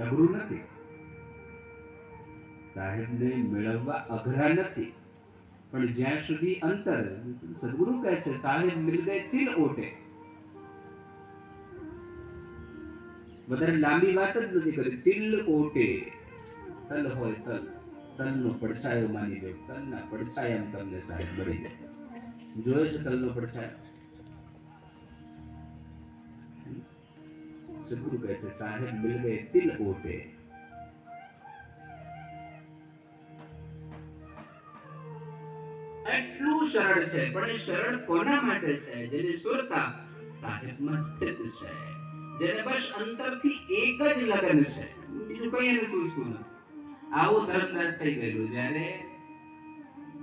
અઘરું નથી. સાહેબને મેળવવા અઘરા નથી. પણ જ્યાં સુધી અંતર સદગુરુ કહે છે, સાહેબ મિલ ગયે તિલ ઓટે. વધારે લાંબી વાત જ નથી કરી. તિલ ઓટે. તલ હોય તલ. તલનો પડછાયો માની લે. તલના પડછાયામાં તમને સાહેબ મળી જાય. જોયો છે તલનો પડછાયો? સાહેબ મિલ ગયે તિલ ઓટે એટલું સરળ છે પણ એ સરળ કોના માટે છે જેની સુરતા સાહેબમાં સ્થિત છે જેને બસ અંતરથી એક જ લગન છે બીજું કઈ એને પૂછવું નથી આવું ધર્મદાસ થઈ ગયેલું જ્યારે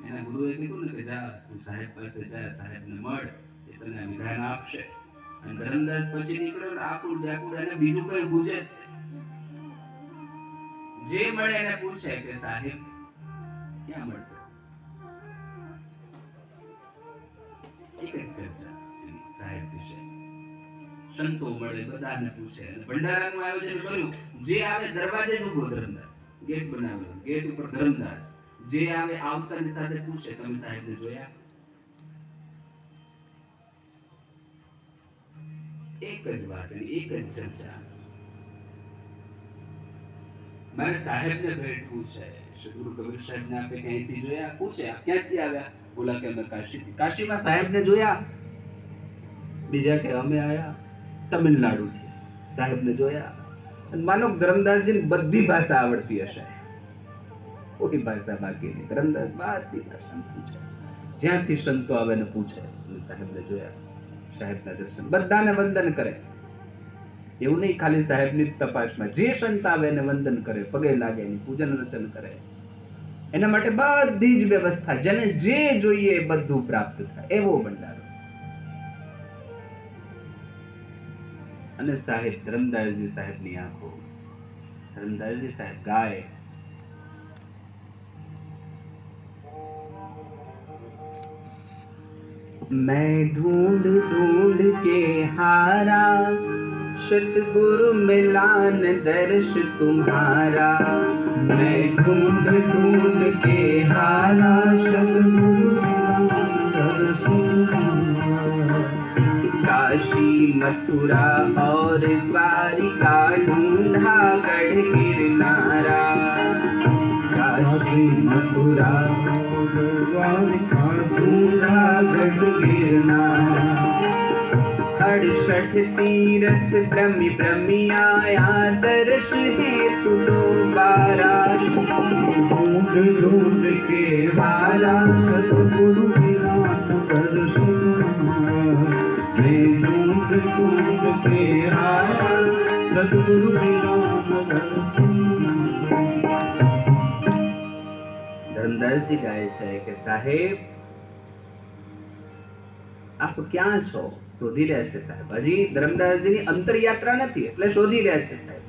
એના ગુરુએ કીધું ને કે જા તું સાહેબ પાસે જા સાહેબને મળ એ તને વિધાન આપશે ધર્મદાસ પછી નીકળ્યો આકુળ વ્યાકુળ અને બીજું કઈ ગુજે જે મળે એને પૂછે કે સાહેબ, ક્યાં મળશે? એક જ ચર્ચા સાહેબ વિશે. સંતો મળે, બધાને પૂછે. ભંડારાનું આયોજન કર્યું. જે આવે દરવાજે ઊભો ધર્મદાસ. ગેટ બનાવ્યો, ગેટ ઉપર ધરમદાસ. જે આવે આવતાની સાથે પૂછે, તમે સાહેબને જોયા? એક જ વાત, એક જ ચર્ચા. મારે સાહેબને ભેટવું છે સદગુરુ કબીર સાહેબને આપણે ક્યાંયથી જોયા? પૂછે. ક્યાંથી આવ્યા? ઓલા કે અમે કાશીથી કાશીમાં સાહેબને જોયા. બીજા કે અમે આયા તમિલનાડુથી. સાહેબને જોયા. અને માનો ધરમદાસજીને બધી ભાષા આવડતી હશે. કોઈ ભાષા બાકી નહીં. ધરમદાસ બધી ભાષા પૂછે. જ્યાંથી સંતો આવે ને પૂછે સાહેબ સાહેબને જોયા. સાહેબના દર્શન. બધાને વંદન કરે. એવું નહીં ખાલી સાહેબની તપાસમાં. જે સંત આવે એને વંદન કરે, પગે લાગે, એની પૂજન રચન કરે. એના માટે બધી જ વ્યવસ્થા, જેને જે જોઈએ બધું પ્રાપ્ત થાય. એવો ભંડારો. અને સાહેબ, ધરમદાસજી સાહેબની આંખો. ધરમદાસજી સાહેબ ગાય. मैं ढूंढ ढूंढ के हारा, सतगुरु मिलान दर्श तुम्हारा। मैं ढूंढ ढूंढ के हारा, सतगुरु काशी मथुरा और द्वारिका ढूंढा, गढ़ गिरनारा काशी मथुरा ઝાડ તીરથ દર્શ હે ધનદાસજી કહે છે કે સાહેબ આપ ક્યાં છો શોધી રહ્યા છે સાહેબ. હજી ધર્મદાસજીની અંતરયાત્રા નથી, એટલે શોધી રહ્યા છે સાહેબ.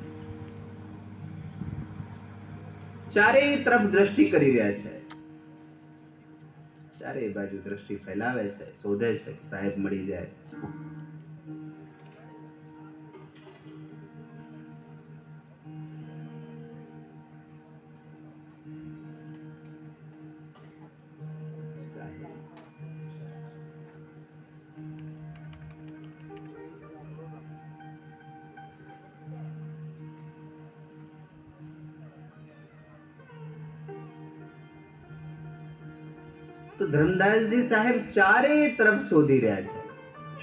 ચારેય તરફ દ્રષ્ટિ કરી રહ્યા છે. ચારેય બાજુ દ્રષ્ટિ ફેલાવે છે, શોધે છે, સાહેબ મળી જાય. તો ધરમદાસજી સાહેબ ચારે તરફ શોધી રહ્યા છે.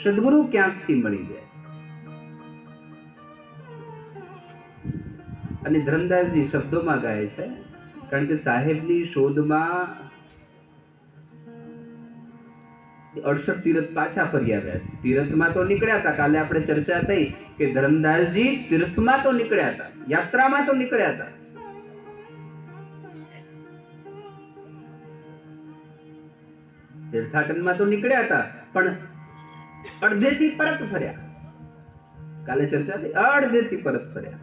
સદગુરુ ક્યાંકથી મળી જાય અને ધરમદાસજી શબ્દોમાં ગાય છે, કારણ કે સાહેબની શોધમાં અડસઠ તીરથ પાછા ફરી આવ્યા છે. તીર્થમાં તો નીકળ્યા હતા, કાલે આપણે ચર્ચા થઈ કે ધરમદાસજી તીર્થમાં તો નીકળ્યા હતા, યાત્રામાં તો નીકળ્યા હતા. તીર્થાટનમાં તો નીકળ્યા હતા, પણ અડધેથી પરત ફર્યા. કાલે ચર્ચા થઈ, અડધેથી પરત ફર્યા.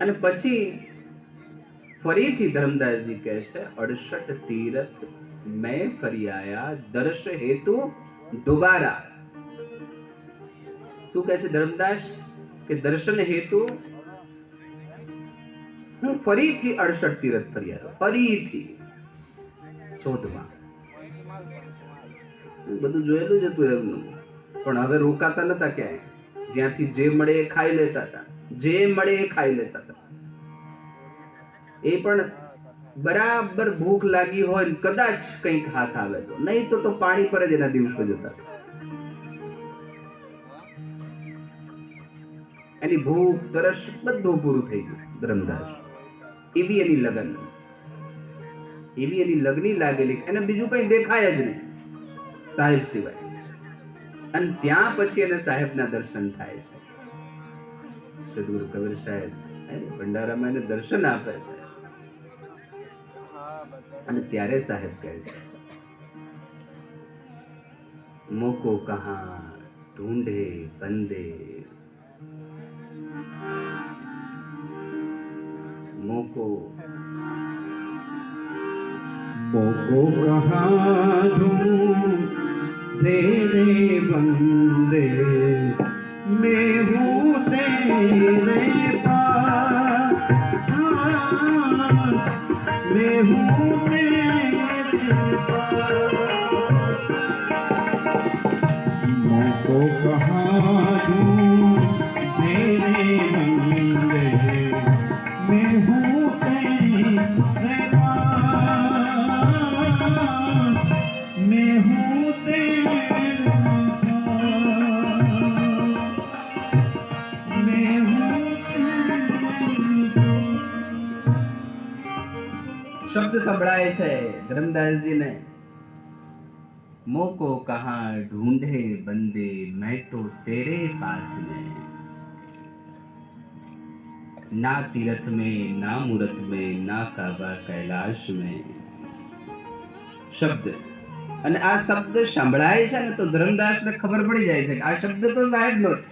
અને પછી ફરીથી ધર્મદાસજી કહે છે, અડસઠ તીરથ મેં ફરી આયા, દર્શ હેતુ દુબારા શું કહે છે ધર્મદાસ કે દર્શન હેતુ હું ફરીથી અડસઠ તીરથ ફરી ફરીથી શોધવા બધું જોયેલું જ હતું એમનું। પણ હવે રોકાતા નતા ક્યાંય? જ્યાંથી જે મળે એ ખાઈ લેતા હતા। જે મળે એ ખાઈ લેતા હતા। એ પણ બરાબર ભૂખ લાગી હોય કદાચ કંઈક હાથ આવે તો. નહીં તો તો પાણી પર જ એના દિવસો જતા. એની ભૂખ, તરસ બધું પૂરું થઈ ગયું, ધર્મદાસ. એવી એની લગન. એવી એની લગની લાગેલી. એને બીજું કઈ દેખાય જ નહીં, સાહેબ સિવાય. અને ત્યાં પછી એને સાહેબના દર્શન થાય છે. સદગુરુ કબીર સાહેબ ભંડારામાં એને દર્શન આપે છે. અને ત્યારે સાહેબ કહે છે મોકો કહા ઢૂંઢે બંદે મોકો मोको कहाँ ढूंढे रे बंदे मैं हूँ तेरे पास हाँ, मैं हूँ तेरे पास मोको कहाँ ढूंढे रे શબ્દ સંભળાય છે ધર્મદાસજીને મોકો કહા ઢૂંઢે બંદે મેં તો તેરે પાસ में ना तीरथ में ना मूरत में ना काबा कैलाश में શબ્દ અને આ શબ્દ સંભળાય છે ને તો ધર્મદાસને ખબર પડી જાય છે કે આ શબ્દ તો સાહેબનો છે